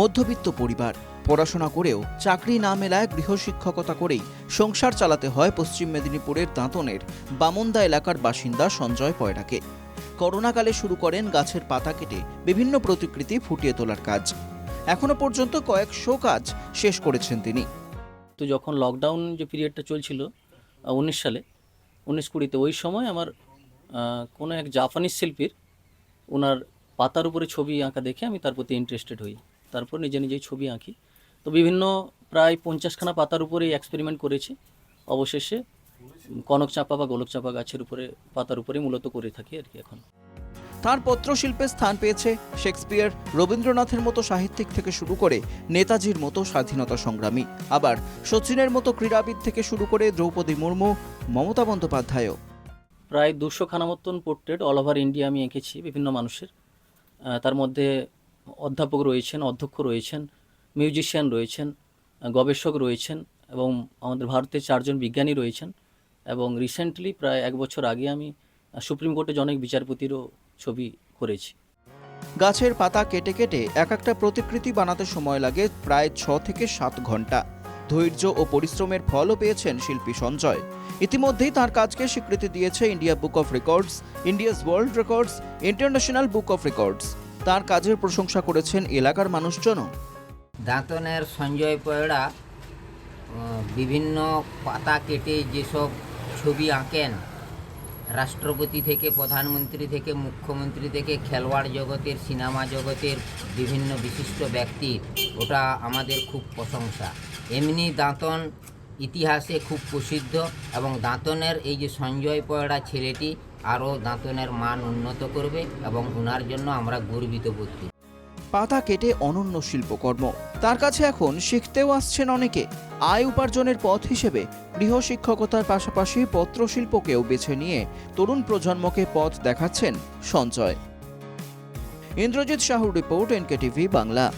মধ্যবিত্ত পরিবার। পড়াশোনা করেও চাকরি না মেলায় গৃহশিক্ষকতা করেই সংসার চালাতে হয় পশ্চিম মেদিনীপুরের দাঁতনের বামন্দা এলাকার বাসিন্দা সঞ্জয় পয়রাকে। করোনাকালে শুরু করেন গাছের পাতা কেটে বিভিন্ন প্রতিকৃতি ফুটিয়ে তোলার কাজ। এখনও পর্যন্ত কয়েকশো কাজ শেষ করেছেন তিনি। তো যখন লকডাউন যে পিরিয়ডটা চলছিল উনিশ সালে, উনিশ কুড়িতে ওই সময় আমার কোনো এক জাপানিজ শিল্পীর ওনার পাতার উপরে ছবি আঁকা দেখে আমি তার প্রতি ইন্টারেস্টেড হই। তারপর নিজে নিজেই ছবি আঁকি। তো বিভিন্ন প্রায় পঞ্চাশখানা পাতার উপরেই এক্সপেরিমেন্ট করেছি। অবশেষে কনক চাপা বা গোলক চাপা গাছের উপরে পাতার উপরে মূলত করে থাকি আর কি এখন। তাঁর পত্রশিল্পে স্থান পেয়েছে শেক্সপিয়ার রবীন্দ্রনাথের মতো সাহিত্যিক থেকে শুরু করে নেতাজির মতো স্বাধীনতা সংগ্রামী। আবার সচিনের মতো ক্রীড়াবিদ থেকে শুরু করে দ্রৌপদী মুর্মু মমতা বন্দ্যোপাধ্যায়ও। প্রায় দুশো খানা মতন পোর্ট্রেট অল ওভার ইন্ডিয়া আমি এঁকেছি বিভিন্ন মানুষের। তার মধ্যে অধ্যাপক রয়েছেন, অধ্যক্ষ রয়েছেন, মিউজিশিয়ান রয়েছেন, গবেষক রয়েছেন এবং আমাদের ভারতের চারজন বিজ্ঞানী রয়েছেন এবং রিসেন্টলি প্রায় এক বছর আগে আমি সুপ্রিম কোর্টে জনক বিচারপতিরও ছবি করেছি। গাছের পাতা কেটে কেটে এক একটা প্রতিকৃতি বানাতে সময় লাগে প্রায় ছ থেকে সাত ঘণ্টা। ধৈর্য ও পরিশ্রমের ফলও পেয়েছেন শিল্পী সঞ্জয়। ইতিমধ্যেই তার কাজকে স্বীকৃতি দিয়েছে India Book of Records, India's World Records, International Book of Records. তার কাজের প্রশংসা করেছেন এলাকার মানুষজনও। দাঁতনের সঞ্জয় পয়ড়া বিভিন্ন পাতা কেটে যেসব ছবি আঁকেন, রাষ্ট্রপতি থেকে, প্রধানমন্ত্রী থেকে, মুখ্যমন্ত্রী থেকে, খেলোয়াড় জগতের, সিনেমা জগতের বিভিন্ন বিশিষ্ট ব্যক্তি, ওটা আমাদের খুব প্রশংসা। এমনি দাঁতন ইতিহাসে খুব প্রসিদ্ধ এবং দাঁতনের এই যে সঞ্জয় পয়ড়া ছেলেটি আরও দাঁতনের মান উন্নত করবে এবং ওনার জন্য আমরা গর্বিত করি। পাতা কেটে অনন্য শিল্পকর্ম। তার কাছে এখন শিখতেও আসছেন অনেকে। আয় উপার্জনের পথ হিসেবে গৃহশিক্ষকতার পাশাপাশি পত্রশিল্পকেও বেছে নিয়ে তরুণ প্রজন্মকে পথ দেখাচ্ছেন Sanchay Indrajit Sahu report NK TV Bangla.